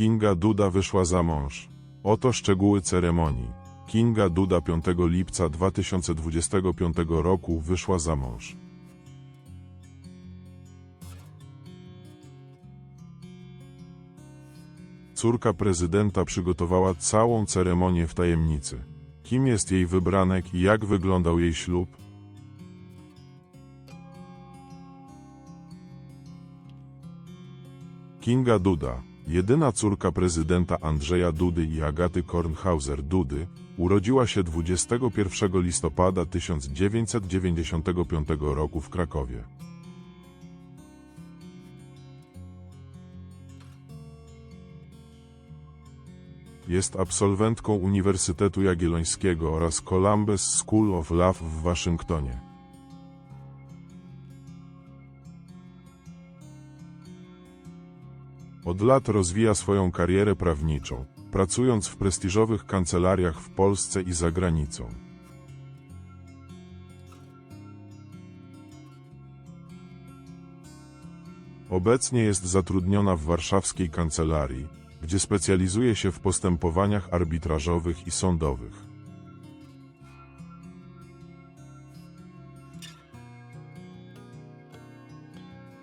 Kinga Duda wyszła za mąż. Oto szczegóły ceremonii. Kinga Duda 5 lipca 2025 roku wyszła za mąż. Córka prezydenta przygotowała całą ceremonię w tajemnicy. Kim jest jej wybranek i jak wyglądał jej ślub? Kinga Duda, jedyna córka prezydenta Andrzeja Dudy i Agaty Kornhauser-Dudy, urodziła się 21 listopada 1995 roku w Krakowie. Jest absolwentką Uniwersytetu Jagiellońskiego oraz Columbus School of Love w Waszyngtonie. Od lat rozwija swoją karierę prawniczą, pracując w prestiżowych kancelariach w Polsce i za granicą. Obecnie jest zatrudniona w warszawskiej kancelarii, gdzie specjalizuje się w postępowaniach arbitrażowych i sądowych.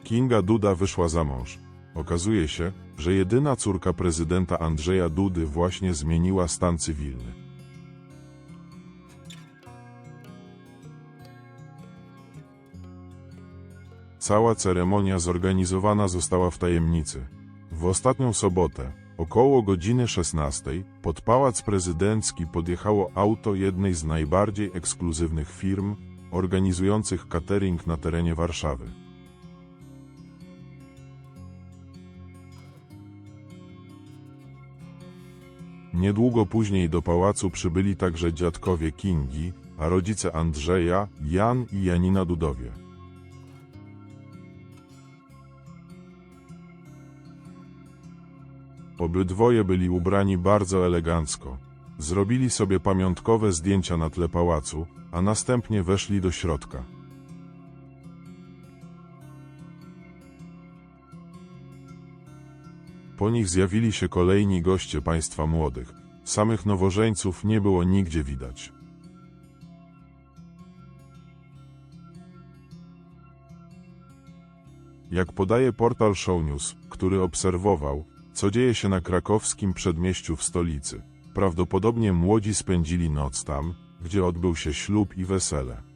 Kinga Duda wyszła za mąż. Okazuje się, że jedyna córka prezydenta Andrzeja Dudy właśnie zmieniła stan cywilny. Cała ceremonia zorganizowana została w tajemnicy. W ostatnią sobotę, około godziny 16, pod Pałac Prezydencki podjechało auto jednej z najbardziej ekskluzywnych firm, organizujących catering na terenie Warszawy. Niedługo później do pałacu przybyli także dziadkowie Kingi, a rodzice Andrzeja, Jan i Janina Dudowie. Obydwoje byli ubrani bardzo elegancko. Zrobili sobie pamiątkowe zdjęcia na tle pałacu, a następnie weszli do środka. Po nich zjawili się kolejni goście państwa młodych. Samych nowożeńców nie było nigdzie widać. Jak podaje portal Show News, który obserwował, co dzieje się na krakowskim przedmieściu w stolicy, prawdopodobnie młodzi spędzili noc tam, gdzie odbył się ślub i wesele.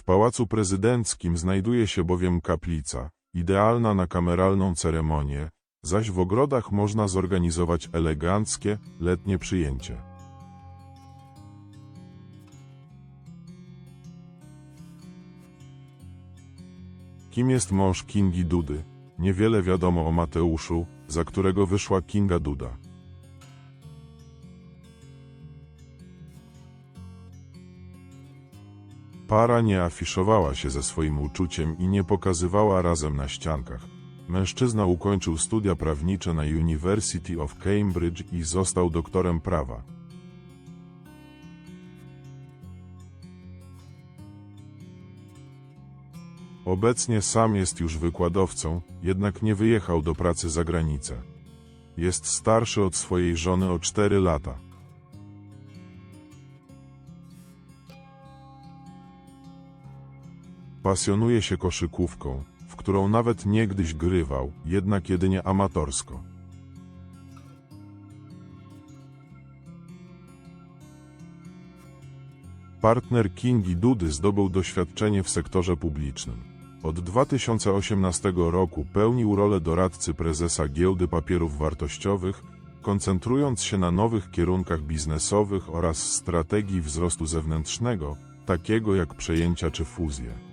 W Pałacu Prezydenckim znajduje się bowiem kaplica, idealna na kameralną ceremonię, zaś w ogrodach można zorganizować eleganckie, letnie przyjęcie. Kim jest mąż Kingi Dudy? Niewiele wiadomo o Mateuszu, za którego wyszła Kinga Duda. Para nie afiszowała się ze swoim uczuciem i nie pokazywała razem na ściankach. Mężczyzna ukończył studia prawnicze na University of Cambridge i został doktorem prawa. Obecnie sam jest już wykładowcą, jednak nie wyjechał do pracy za granicę. Jest starszy od swojej żony o 4 lata. Pasjonuje się koszykówką, w którą nawet niegdyś grywał, jednak jedynie amatorsko. Partner Kingi Dudy zdobył doświadczenie w sektorze publicznym. Od 2018 roku pełnił rolę doradcy prezesa Giełdy Papierów Wartościowych, koncentrując się na nowych kierunkach biznesowych oraz strategii wzrostu zewnętrznego, takiego jak przejęcia czy fuzje.